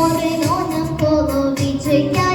Море, но навколо від.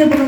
Це було